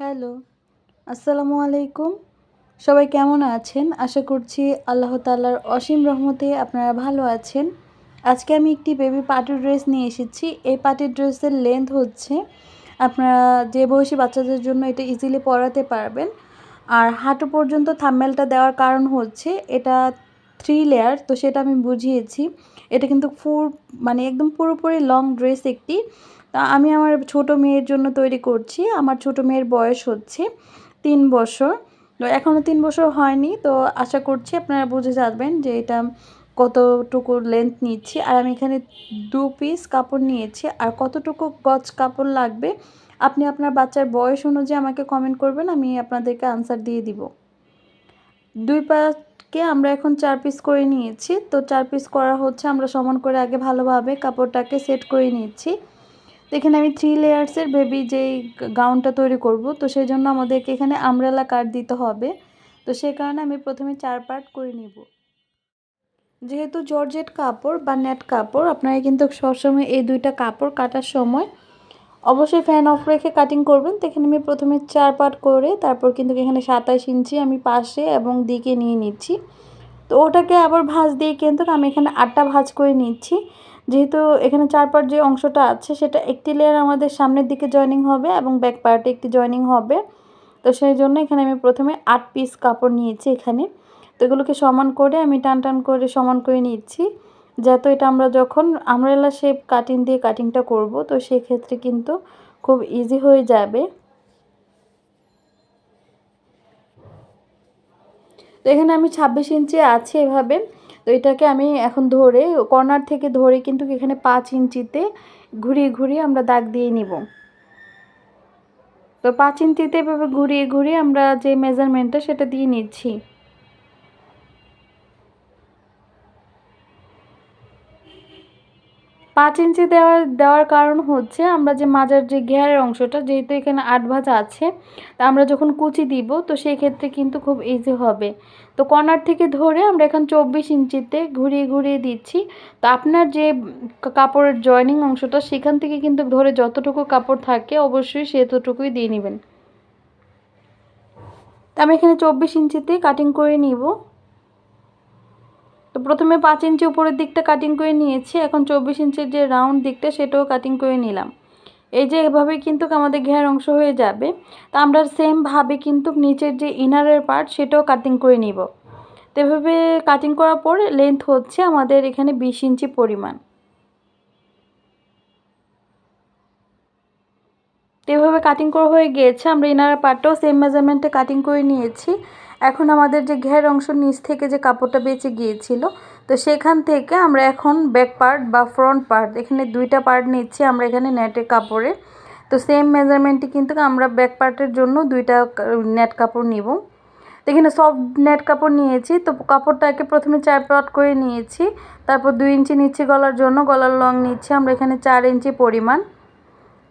Hello, আসসালামু আলাইকুম। সবাই কেমন আছেন? আশা করছি আল্লাহ তাল্লার অসীম রহমতে আপনারা ভালো আছেন। আজকে আমি একটি বেবি পার্টি ড্রেস নিয়ে এসেছি। এই পার্টি ড্রেসের লেন্থ হচ্ছে, আপনারা যে বয়সী বাচ্চাদের জন্য এটা ইজিলি পরাতে পারবেন। আর হাঁটু পর্যন্ত থাম্মেলটা দেওয়ার কারণ হচ্ছে, এটা থ্রি লেয়ার তো সেটা আমি বুঝিয়েছি। এটা কিন্তু ফুল মানে একদম পুরোপুরি লং ড্রেস একটি। তা আমি আমার ছোট মেয়ের জন্য তৈরি করছি। আমার ছোট মেয়ের বয়স হচ্ছে তিন বছর। তো এখনও তিন বছর হয়নি। তো আশা করছি আপনারা বুঝে যাবেন যে এটা কতটুকু লেন্থ নিচ্ছি। আর আমি এখানে দু পিস কাপড় নিয়েছি। আর কতটুকু গজ কাপড় লাগবে আপনি আপনার বাচ্চার বয়স অনুযায়ী আমাকে কমেন্ট করবেন। আমি আপনাদেরকে আনসার দিয়ে দিব। দুই পাকে আমরা এখন চার পিস করে নিয়েছি। তো চার পিস করা হচ্ছে। আমরা সমান করে আগে ভালোভাবে কাপড়টাকে সেট করে নিচ্ছি। তো এখানে আমি থ্রি লেয়ার্সের বেবি যেই গাউনটা তৈরি করব, তো সেই জন্য আমাদেরকে এখানে আমরেলা কাট দিতে হবে। তো সেই কারণে আমি প্রথমে চার পার্ট করে নিব। যেহেতু জর্জেট কাপড় বা নেট কাপড়, আপনারা কিন্তু সবসময় এই দুইটা কাপড় কাটার সময় অবশ্যই ফ্যান অফ রেখে কাটিং করবেন। তো এখানে আমি প্রথমে চার পার্ট করে তারপর কিন্তু এখানে সাতাশ ইঞ্চি আমি পাশে এবং দিকে নিয়ে নিচ্ছি। তো ওটাকে আবার ভাঁজ দিয়ে কিন্তু আমি এখানে আটটা ভাঁজ করে নিচ্ছি। যেহেতু এখানে চার পার্ট যে অংশটা আছে, সেটা একটি লেয়ার আমাদের সামনের দিকে জয়নিং হবে এবং ব্যাক পার্টে একটি জয়নিং হবে। তো সেই জন্য এখানে আমি প্রথমে আট পিস কাপড় নিয়েছি এখানে। তো এগুলোকে সমান করে আমি টান টান করে সমান করে নিচ্ছি, যাতে এটা আমরা যখন আমরেলা শেপ কাটিং দিয়ে কাটিংটা করব, তো সেক্ষেত্রে কিন্তু খুব ইজি হয়ে যাবে। তো এখানে আমি ছাব্বিশ ইঞ্চি আছি এভাবে। তো এটাকে আমি এখন ধরে কর্নার থেকে ধরে কিন্তু এখানে পাঁচ ইঞ্চিতে ঘুরিয়ে ঘুরিয়ে আমরা দাগ দিয়ে নিব। তো পাঁচ ইঞ্চিতে এভাবে ঘুরিয়ে ঘুরিয়ে আমরা যে মেজারমেন্টটা সেটা দিয়ে নিচ্ছি। পাঁচ ইঞ্চি দেওয়ার দেওয়ার কারণ হচ্ছে আমরা যে মাজার যে ঘেয়ারের অংশটা, যেহেতু এখানে আট ভাজ আছে, তা আমরা যখন কুচি দিব, তো সেই ক্ষেত্রে কিন্তু খুব ইজি হবে। তো কর্নার থেকে ধরে আমরা এখন চব্বিশ ইঞ্চিতে ঘুরিয়ে ঘুরিয়ে দিচ্ছি। তো আপনার যে কাপড়ের জয়নিং অংশটা, সেখান থেকে কিন্তু ধরে যতটুকু কাপড় থাকে, অবশ্যই সেতটুকুই দিয়ে নেবেন। তা আমি এখানে চব্বিশ ইঞ্চিতে কাটিং করে নিব। তো প্রথমে পাঁচ ইঞ্চি উপরের দিকটা কাটিং করে নিয়েছি। এখন চব্বিশ ইঞ্চির যে রাউন্ড দিকটা, সেটাও কাটিং করে নিলাম। এই যে এভাবে কিন্তু আমাদের ঘের অংশ হয়ে যাবে, তো আমরা সেমভাবে কিন্তু নিচের যে ইনারের পার্ট সেটাও কাটিং করে নিব। তো এভাবে কাটিং করার পর লেন্থ হচ্ছে আমাদের এখানে বিশ ইঞ্চি পরিমাণ। এভাবে কাটিং করা হয়ে গিয়েছে, আমরা ইনার পার্টটাও সেম মেজারমেন্টে কাটিং করে নিয়েছি। এখন আমাদের যে ঘের অংশ নিচ থেকে যে কাপড়টা বেঁচে গিয়েছিল তো সেখান থেকে আমরা এখন ব্যাক পার্ট বা ফ্রন্ট পার্ট এখানে দুইটা পার্ট নিচ্ছি, আমরা এখানে নেটের কাপড়ে। তো সেম মেজারমেন্টটি কিন্তু আমরা ব্যাক পার্টের জন্য দুইটা নেট কাপড় নিব। এখানে সফট নেট কাপড় নিয়েছি, তো কাপড়টাকে প্রথমে চার পার্ট করে নিয়েছি, তারপর দুই ইঞ্চি নিচ্ছি গলার জন্য, গলার লং নিচ্ছি, আমরা এখানে চার ইঞ্চি পরিমাণ।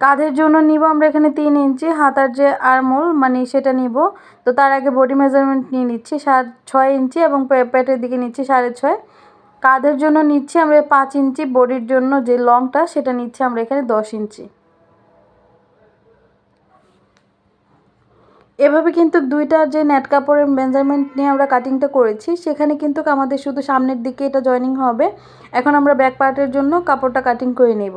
কাঁধের জন্য নিব আমরা এখানে তিন ইঞ্চি, হাতার যে আরমোল মানে সেটা নিব। তো তার আগে বডি মেজারমেন্ট নিয়ে নিচ্ছি সাত ছয় ইঞ্চি এবং পেটের দিকে নিচ্ছি সাড়ে ছয়। কাঁধের জন্য নিচ্ছি? আমরা পাঁচ ইঞ্চি বডির জন্য যে লংটা, সেটা নিচ্ছি আমরা এখানে দশ ইঞ্চি। এভাবে কিন্তু দুইটা যে নেট কাপড়ের মেজারমেন্ট নিয়ে আমরা কাটিংটা করেছি, সেখানে কিন্তু আমাদের শুধু সামনের দিকে এটা জয়নিং হবে। এখন আমরা ব্যাক পার্টের জন্য কাপড়টা কাটিং করে নেব।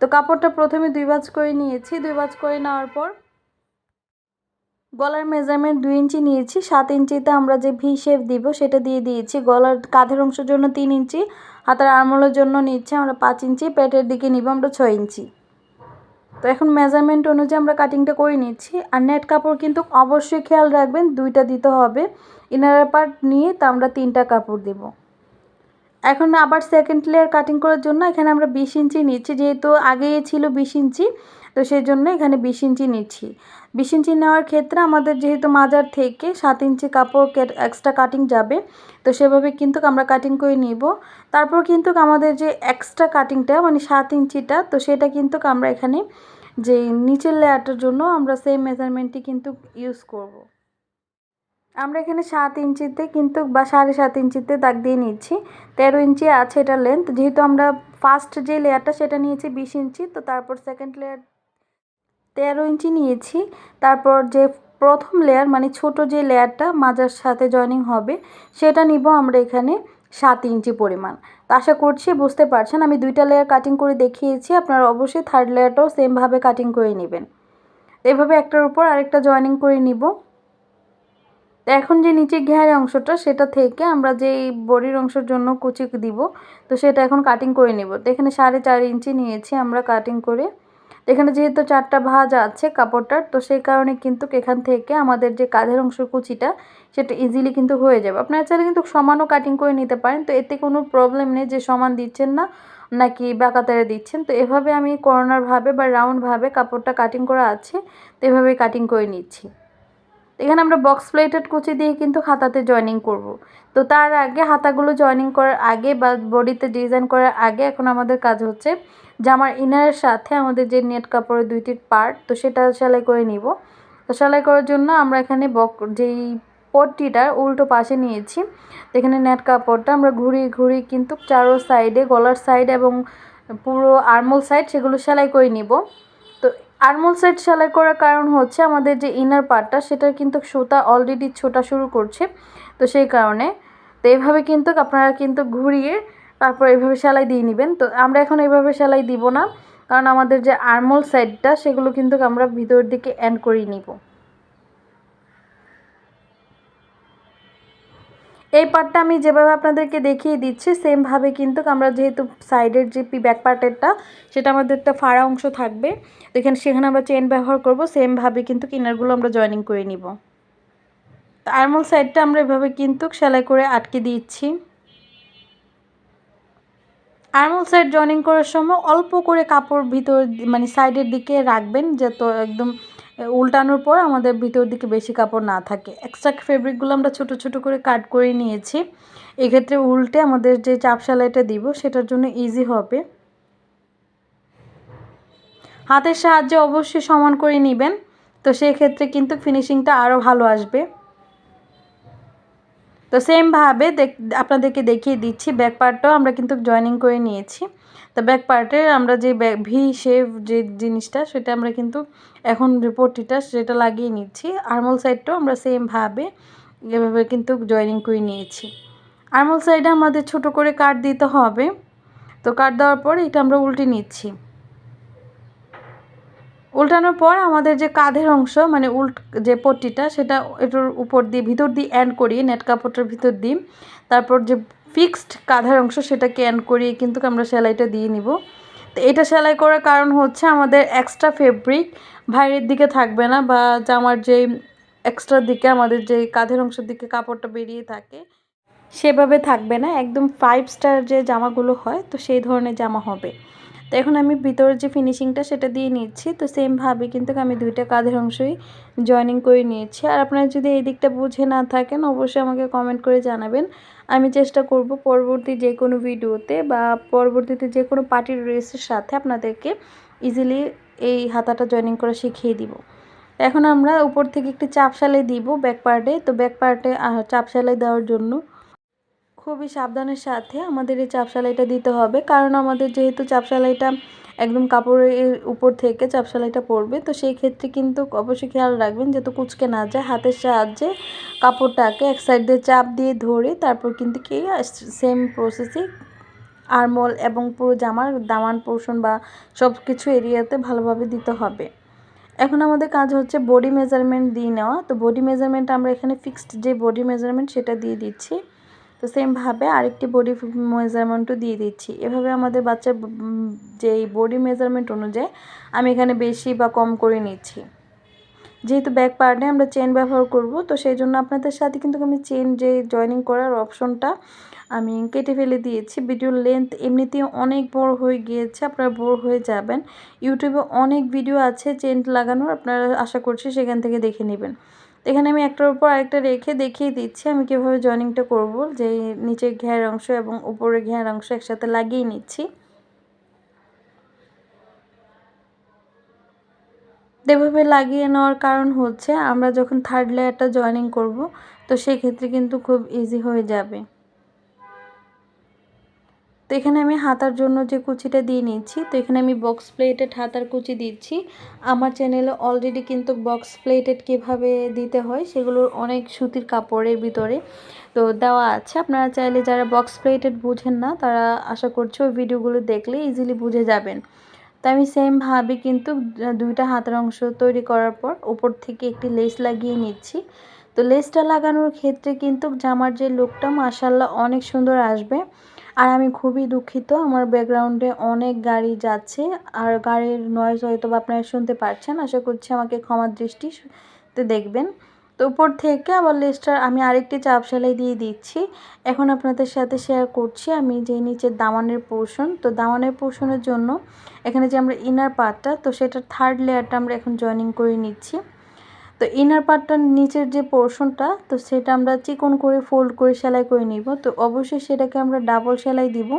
তো কাপড়টা প্রথমে দুই বাজ করে নিয়েছি। দুই বাজ করে নেওয়ার পর গলার মেজারমেন্ট দুই ইঞ্চি নিয়েছি, সাত ইঞ্চিতে আমরা যে ভি শেপ দিব সেটা দিয়ে দিয়েছি। গলার কাঁধের অংশের জন্য তিন ইঞ্চি, হাতের আরমোলের জন্য নিচ্ছি আমরা পাঁচ ইঞ্চি, পেটের দিকে নিব আমরা ছয় ইঞ্চি। তো এখন মেজারমেন্ট অনুযায়ী আমরা কাটিংটা করে নিচ্ছি। আর নেট কাপড় কিন্তু অবশ্যই খেয়াল রাখবেন, দুইটা দিতে হবে। ইনার পার্ট নিয়ে তা আমরা তিনটা কাপড় দেবো। এখন আবার সেকেন্ড লেয়ার কাটিং করার জন্য এখানে আমরা বিশ ইঞ্চি নিচ্ছি, যেহেতু আগে ছিল বিশ ইঞ্চি। তো সেই জন্য এখানে বিশ ইঞ্চি নিচ্ছি। বিশ ইঞ্চি নেওয়ার ক্ষেত্রে আমাদের যেহেতু মাজার থেকে সাত ইঞ্চি কাপড় এক্সট্রা কাটিং যাবে, তো সেভাবে কিন্তু আমরা কাটিং করে নিব। তারপর কিন্তু আমাদের যে এক্সট্রা কাটিংটা মানে সাত ইঞ্চিটা, তো সেটা কিন্তু আমরা এখানে যে নিচের লেয়ারটার জন্য আমরা সেম মেজারমেন্টটি কিন্তু ইউজ করব। আমরা এখানে সাত ইঞ্চিতে কিন্তু বা সাড়ে সাত ইঞ্চিতে দাগ দিয়ে নিচ্ছি। তেরো ইঞ্চি আছে এটা লেন্থ যেহেতু আমরা ফার্স্ট যে লেয়ারটা সেটা নিয়েছি বিশ ইঞ্চি, তো তারপর সেকেন্ড লেয়ার তেরো ইঞ্চি নিয়েছি। তারপর যে প্রথম লেয়ার মানে ছোট যে লেয়ারটা মাজার সাথে জয়েনিং হবে, সেটা নিব আমরা এখানে সাত ইঞ্চি পরিমাণ। তো আশা করছি বুঝতে পারছেন, আমি দুইটা লেয়ার কাটিং করে দেখিয়েছি, আপনারা অবশ্যই থার্ড লেয়ারটাও সেমভাবে কাটিং করে নেবেন। এভাবে একটার উপর আরেকটা জয়েনিং করে নিব। তো এখন যে নিচে ঘের অংশটা, সেটা থেকে আমরা যে বডির অংশের জন্য কুচি দিব, তো সেটা এখন কাটিং করে নিব। তো এখানে সাড়ে চার ইঞ্চি নিয়েছি আমরা কাটিং করে। এখানে যেহেতু চারটা ভাঁজ আছে কাপড়টার, তো সেই কারণে কিন্তু এখান থেকে আমাদের যে কাঁধের অংশ কুচিটা, সেটা ইজিলি কিন্তু হয়ে যাবে। আপনারা চাইলে কিন্তু সমানও কাটিং করে নিতে পারেন, তো এতে কোনো প্রবলেম নেই যে সমান দিচ্ছেন না, নাকি বাঁকাতারে দিচ্ছেন। তো এভাবে আমি কর্নারভাবে বা রাউন্ডভাবে কাপড়টা কাটিং করা আছে, তো এভাবে কাটিং করে নিচ্ছি। এখানে আমরা বক্স প্লেটেড কুচি দিয়ে কিন্তু হাতাতে জয়েনিং করব। তো তার আগে হাতাগুলো জয়েনিং করার আগে বা বডিতে ডিজাইন করার আগে এখন আমাদের কাজ হচ্ছে জামার ইনারের সাথে আমাদের যে নেট কাপড়ের দুইটি পার্ট তো সেটা সেলাই করে নিব। তো সেলাই করার জন্য আমরা এখানে বক, যেই পট্টিটার উল্টো পাশে নিয়েছি এখানে নেট কাপড়টা আমরা ঘুরিয়ে ঘুরিয়ে কিন্তু চারো সাইডে গলার সাইড এবং পুরো আর্মল সাইড সেগুলো সেলাই করে নিব। তো আর্মল সাইড সেলাই করার কারণ হচ্ছে আমাদের যে ইনার পার্টটা সেটার কিন্তু সুতা অলরেডি ছোটা শুরু করছে, তো সেই কারণে। তো এইভাবে কিন্তু আপনারা কিন্তু ঘুরিয়ে তারপর এইভাবে সেলাই দিয়ে নেবেন। তো আমরা এখন এইভাবে সেলাই দিব না, কারণ আমাদের যে আর্মল সাইডটা, সেগুলো কিন্তু আমরা ভিতরের দিকে অ্যান্ড করিয়ে নিব। এই পার্টটা আমি যেভাবে আপনাদেরকে দেখিয়ে দিচ্ছি সেমভাবে কিন্তু আমরা যেহেতু সাইডের যে পি ব্যাক পার্টেরটা সেটা আমাদের একটা ফাড়া অংশ থাকবে। এখানে সেখানে আমরা চেন ব্যবহার করব সেমভাবে কিন্তু কিনারগুলো আমরা জয়েনিং করে নিব। তো আর্মল সাইডটা আমরা এভাবে কিন্তু সেলাই করে আটকে দিচ্ছি। আর্মল সাইড জয়েনিং করার সময় অল্প করে কাপড় ভিতর মানে সাইডের দিকে রাখবেন যে তো একদম উল্টানোর পর আমাদের ভিতর দিকে বেশি কাপড় না থাকে। এক্সট্রা ফেব্রিকগুলো আমরা ছোট ছোট করে কাট করে নিয়েছি। এক্ষেত্রে উল্টে আমাদের যে চাপ সেলাইটা দিব, সেটার জন্য ইজি হবে। হাতের সাহায্যে অবশ্যই সমান করে নেবেন। তো সেই ক্ষেত্রে কিন্তু ফিনিশিংটা আরও ভালো আসবে। তো সেমভাবে আপনাদেরকে দেখিয়ে দিচ্ছি ব্যাক পার্টটাও আমরা কিন্তু জয়েনিং করে নিয়েছি। তো ব্যাক পার্টে আমরা যে ভি শেভ যে জিনিসটা, সেটা আমরা কিন্তু এখন পট্টিটা সেটা লাগিয়ে নিচ্ছি। আর্মল সাইডটাও আমরা সেমভাবে এভাবে কিন্তু জয়েনিং করে নিয়েছি। আর্মল সাইডে আমাদের ছোট করে কাট দিতে হবে। তো কাট দেওয়ার পর এটা আমরা উল্টে নিচ্ছি। উল্টানোর পর আমাদের যে কাঁধের অংশ মানে উল্ট যে পট্টিটা, সেটা এটার উপর দিয়ে, ভিতর দিয়ে অ্যান্ড করি নেট কাপড়টার ভিতর দিই তারপর যে ফিক্সড কাঁধের অংশ, সেটাকে অ্যান্ড করিয়ে কিন্তু আমরা সেলাইটা দিয়ে নিব। তো এটা সেলাই করার কারণ হচ্ছে আমাদের এক্সট্রা ফেব্রিক বাইরের দিকে থাকবে না বা জামার যে এক্সট্রার দিকে, আমাদের যে কাঁধের অংশের দিকে কাপড়টা বেরিয়ে থাকে, সেভাবে থাকবে না। একদম ফাইভ স্টার যে জামাগুলো হয়, তো সেই ধরনের জামা হবে। তো এখন আমি ভিতরের যে ফিনিশিংটা সেটা দিয়ে নিচ্ছি। তো সেমভাবে কিন্তু আমি দুইটা কাঁধের অংশই জয়েনিং করে নিয়েছি। আর আপনারা যদি এই দিকটা বুঝে না থাকেন, অবশ্যই আমাকে কমেন্ট করে জানাবেন। আমি চেষ্টা করব পরবর্তী যে কোনো ভিডিওতে বা পরবর্তীতে যে কোনো পার্টির ড্রেসের সাথে আপনাদেরকে ইজিলি এই হাতাটা জয়েনিং করা শিখিয়ে দিব। এখন আমরা উপর থেকে একটি চাপ সেলাই দিব ব্যাক পার্টে তো ব্যাক পার্টে চাপ সেলাই দেওয়ার জন্য খুবই সাবধানের সাথে আমাদের এই চাপ সেলাইটা দিতে হবে। কারণ আমাদের যেহেতু চাপ সেলাইটা একদম কাপড়ের উপর থেকে চাপ সেলাইটা পড়বে, তো সেই ক্ষেত্রে কিন্তু অবশ্যই খেয়াল রাখবেন যাতে কুচকে না যায়, হাতের সাহায্যে কাপড়টাকে এক সাইড দিয়ে চাপ দিয়ে ধরে তারপর কিন্তু কি সেম প্রসেসে আরমল এবং পুরো জামার দামান পোর্শন বা সব কিছু এরিয়াতে ভালোভাবে দিতে হবে। এখন আমাদের কাজ হচ্ছে বডি মেজারমেন্ট দিয়ে নেওয়া। তো বডি মেজারমেন্ট আমরা এখানে ফিক্সড যে বডি মেজারমেন্ট সেটা দিয়ে দিচ্ছি। তো সেমভাবে আরেকটি বডি মেজারমেন্টও দিয়ে দিচ্ছি। এভাবে আমাদের বাচ্চার যেই বডি মেজারমেন্ট অনুযায়ী আমি এখানে বেশি বা কম করে নিচ্ছি। যেহেতু ব্যাক পার্টে আমরা চেন ব্যবহার করব, তো সেই জন্য আপনাদের সাথে কিন্তু আমি চেন যে জয়েনিং করার অপশনটা আমি কেটে ফেলে দিয়েছি। ভিডিওর লেন্থ এমনিতেই অনেক বড় হয়ে গিয়েছে, আপনারা বোর হয়ে যাবেন। ইউটিউবে অনেক ভিডিও আছে চেন লাগানোর, আপনারা আশা করছি সেখান থেকে দেখে নেবেন। এখানে আমি একটার উপর আরেকটা রেখে দেখিয়ে দিচ্ছি, আমি কীভাবে জয়েনিংটা করব। যে নিচের ঘের অংশ এবং উপরের ঘের অংশ একসাথে লাগিয়ে নিচ্ছি। এভাবে লাগিয়ে নেওয়ার কারণ হচ্ছে, আমরা যখন থার্ড লেয়ারটা জয়েনিং করব, তো সেক্ষেত্রে কিন্তু খুব ইজি হয়ে যাবে। তো এখানে আমি হাতার জন্য যে কুচিটা দিয়ে নিচ্ছি, তো এখানে আমি বক্স প্লেটেড হাতার কুচি দিচ্ছি। আমার চ্যানেলে অলরেডি কিন্তু বক্স প্লেটেড কীভাবে দিতে হয়, সেগুলোর অনেক সুতির কাপড়ের ভিতরে তো দেওয়া আছে। আপনারা চাইলে যারা বক্স প্লেটেড বুঝেন না, তারা আশা করছি ওই ভিডিওগুলো দেখলে ইজিলি বুঝে যাবেন। তো আমি সেমভাবে কিন্তু দুইটা হাতের অংশ তৈরি করার পর উপর থেকে একটি লেস লাগিয়ে নিচ্ছি। তো লেসটা লাগানোর ক্ষেত্রে কিন্তু জামার যে লুকটা মাসাল্লাহ অনেক সুন্দর আসবে। আর আমি খুবই দুঃখিত, আমার ব্যাকগ্রাউন্ডে অনেক গাড়ি যাচ্ছে, আর গাড়ির নয়েজ হয়তো বা আপনারা শুনতে পারছেন, আশা করছি আমাকে ক্ষমার দৃষ্টিতে দেখবেন। তো উপর থেকে আবার লেসটার আমি আরেকটি চাপ সেলাই দিয়ে দিচ্ছি। এখন আপনাদের সাথে শেয়ার করছি আমি যে নিচের দামানের পোর্শন তো দামানের পোর্শনের জন্য এখানে যে আমরা ইনার পার্টটা তো সেটার থার্ড লেয়ারটা আমরা এখন জয়েনিং করে নিচ্ছি। তো ইনার পার্টটার নিচের যে পোর্শনটা তো সেটা আমরা চিকন করে ফোল্ড করে সেলাই করে নিব। তো অবশ্যই সেটাকে আমরা ডাবল সেলাই দিব।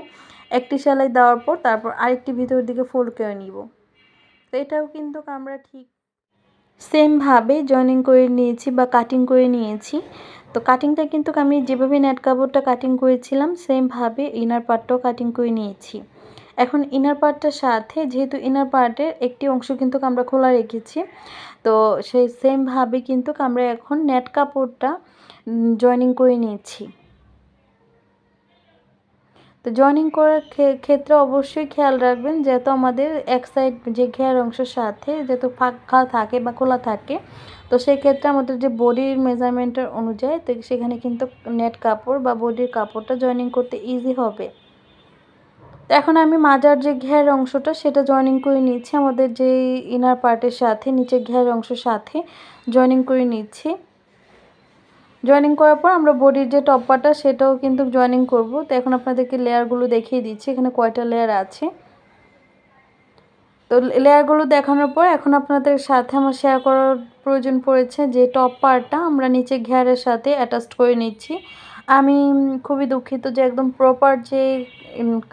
একটি সেলাই দেওয়ার পর তারপর আরেকটি ভিতর দিকে ফোল্ড করে নিব। তো এটাও কিন্তু আমরা ঠিক সেমভাবে জয়েনিং করে নিয়েছি বা কাটিং করে নিয়েছি। তো কাটিংটা কিন্তু আমি যেভাবে নেট কাপড়টা কাটিং করেছিলাম সেমভাবে ইনার পার্টটাও কাটিং করে নিয়েছি। এখন ইনার পার্টটার সাথে, যেহেতু ইনার পার্টের একটি অংশ কিন্তু আমরা খোলা রেখেছি, তো সেই সেমভাবে কিন্তু আমরা এখন নেট কাপড়টা জয়েনিং করে নিয়েছি। তো জয়েনিং করার ক্ষেত্রে অবশ্যই খেয়াল রাখবেন যেহেতু আমাদের এক সাইড যে ঘেয়ার অংশের সাথে যেহেতু ফাঁকা থাকে বা খোলা থাকে, তো সেই ক্ষেত্রে আমাদের যে বডির মেজারমেন্টের অনুযায়ী, তো সেখানে কিন্তু নেট কাপড় বা বডির কাপড়টা জয়েনিং করতে ইজি হবে। তো এখন আমি মাজার যে ঘের অংশটা সেটা জয়েনিং করে নিচ্ছি, আমাদের যে ইনার পার্টের সাথে নিচে ঘের অংশের সাথে জয়েনিং করে নিচ্ছি। জয়েনিং করার পর আমরা বডির যে টপ টপ্পাটা সেটাও কিন্তু জয়েনিং করব। তো এখন আপনাদেরকে লেয়ারগুলো দেখিয়ে দিচ্ছি, এখানে কয়টা লেয়ার আছে। তো লেয়ারগুলো দেখানোর পর এখন আপনাদের সাথে আমার শেয়ার করার প্রয়োজন পড়েছে যে টপ পার্টটা আমরা নিচে ঘেরের সাথে অ্যাটাচ করে নিচ্ছি। আমি খুবই দুঃখিত যে একদম প্রপার যে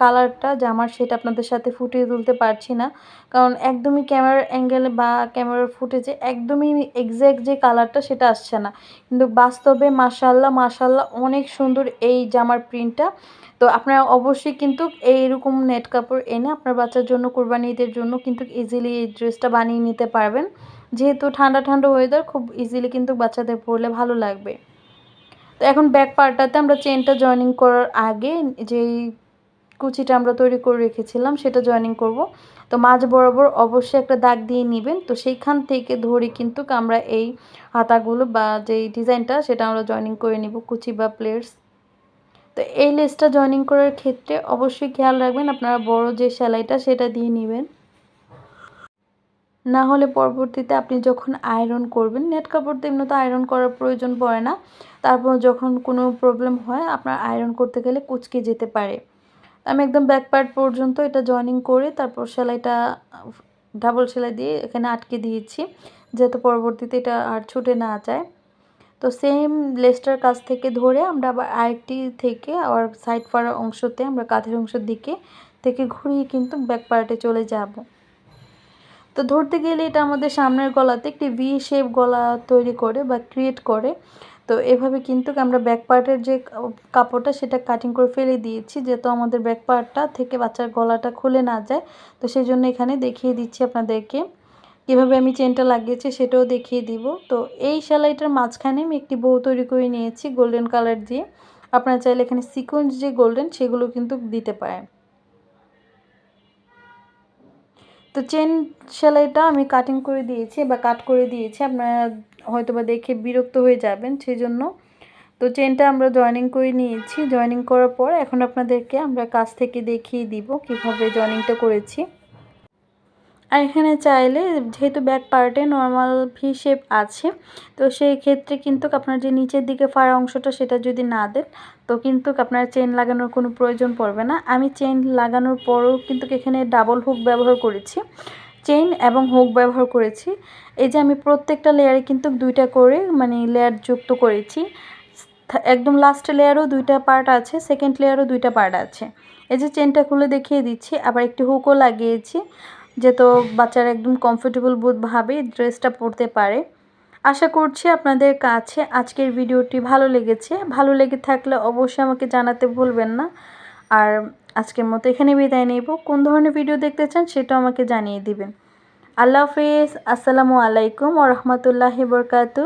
কালারটা জামার সেটা আপনাদের সাথে ফুটিয়ে তুলতে পারছি না। কারণ একদমই ক্যামেরার অ্যাঙ্গেলে বা ক্যামেরার ফুটেজে একদমই এক্স্যাক্ট যে কালারটা সেটা আসছে না। কিন্তু বাস্তবে মাসাল্লাহ মাসাল্লাহ অনেক সুন্দর এই জামার প্রিন্টটা তো আপনারা অবশ্যই কিন্তু এইরকম নেট কাপড় এনে আপনার বাচ্চার জন্য, কোরবানি ঈদের জন্য কিন্তু ইজিলি এই ড্রেসটা বানিয়ে নিতে পারবেন। যেহেতু ঠান্ডা ঠান্ডা ওয়েদার খুব ইজিলি কিন্তু বাচ্চাদের পরলে ভালো লাগবে। তো এখন ব্যাক পার্টটাতে আমরা চেনটা জয়েনিং করার আগে যেই কুচিটা আমরা তৈরি করে রেখেছিলাম, সেটা জয়েনিং করব। তো মাঝ বরাবর অবশ্যই একটা দাগ দিয়ে নেবেন। তো সেইখান থেকে ধরে কিন্তু আমরা এই হাতাগুলো বা যেই ডিজাইনটা, সেটা আমরা জয়েনিং করে নিব কুচি বা প্লেটস তো এই লেসটা জয়েনিং করার ক্ষেত্রে অবশ্যই খেয়াল রাখবেন, আপনারা বড় যে সেলাইটা, সেটা দিয়ে নেবেন। না হলে পরবর্তীতে আপনি যখন আয়রন করবেন, নেট কাপড় তেমনি তো আয়রন করার প্রয়োজন পড়ে না। তারপর যখন কোনো প্রবলেম হয়, আপনার আয়রন করতে গেলে কুচকে যেতে পারে। আমি একদম ব্যাক পার্ট পর্যন্ত এটা জয়েনিং করে তারপর সেলাইটা ডাবল সেলাই দিয়ে এখানে আটকে দিয়েছি, যাতে পরবর্তীতে এটা আর ছুটে না যায়। তো সেম লেসটার কাছ থেকে ধরে আমরা আবার আরেকটি থেকে আবার সাইড ফাড়া অংশতে আমরা কাঁধের অংশের দিকে থেকে ঘুরিয়ে কিন্তু ব্যাক পার্টে চলে যাব। তো ধরতে গেলে এটা আমাদের সামনের গলাতে একটি ভি শেপ গলা তৈরি করে বা ক্রিয়েট করে। তো এভাবে কিন্তু আমরা ব্যাক পার্টের যে কাপড়টা সেটা কাটিং করে ফেলে দিয়েছি যেহেতু আমাদের ব্যাক পার্টটা থেকে বাচ্চার গলাটা খুলে না যায়। তো সেই জন্য এখানে দেখিয়ে দিচ্ছি আপনাদেরকে। কীভাবে আমি চেনটা লাগিয়েছি সেটাও দেখিয়ে দিব। তো এই সেলাইটার মাঝখানে আমি একটি বউ তৈরি করে নিয়েছি গোল্ডেন কালার দিয়ে। আপনারা চাইলে এখানে সিকোয়েন্স যে গোল্ডেন সেগুলো কিন্তু দিতে পারেন। তো চেন সেলাইটা আমি কাটিং করে দিয়েছি বা কাট করে দিয়েছি। আপনারা হয়তো বা দেখে বিরক্ত হয়ে যাবেন সেই জন্য তো চেনটা আমরা জয়েনিং করে নিয়েছি। জয়েনিং করার পর এখন আপনাদেরকে আমরা কাছ থেকে দেখিয়ে দিব কীভাবে জয়েনিংটা করেছি। আর এখানে চাইলে যেহেতু ব্যাক পার্টে নর্মাল ভি শেপ আছে, তো সেই ক্ষেত্রে কিন্তু আপনার যে নিচের দিকে ফাড়া অংশটা সেটা যদি না দেন, তো কিন্তু আপনার চেন লাগানোর কোনো প্রয়োজন পড়বে না। আমি চেন লাগানোর পরও কিন্তু এখানে ডাবল হুক ব্যবহার করেছি। চেইন এবং হুক ব্যবহার করেছি। এই যে আমি প্রত্যেকটা লেয়ারে কিন্তু দুইটা করে মানে লেয়ার যুক্ত করেছি। একদম লাস্ট লেয়ারও দুইটা পার্ট আছে সেকেন্ড লেয়ারও দুইটা পার্ট আছে। এই যে চেনটা খুলে দেখিয়ে দিচ্ছি, আবার একটি হুকও লাগিয়েছি, যে তো বাচ্চারা একদম কমফোর্টেবল বোধভাবে ড্রেসটা পরতে পারে। আশা করছি আপনাদের কাছে আজকের ভিডিওটি ভালো লেগেছে। ভালো লেগে থাকলে অবশ্যই আমাকে জানাতে ভুলবেন না। আর আজকের মতো এখানে বিদায় নেব। কোন ধরনের ভিডিও দেখতে চান সেটাও আমাকে জানিয়ে দিবেন। আল্লাহ হাফিজ। আসসালামু আলাইকুম ওরহমতুল্লাহি বরকাতু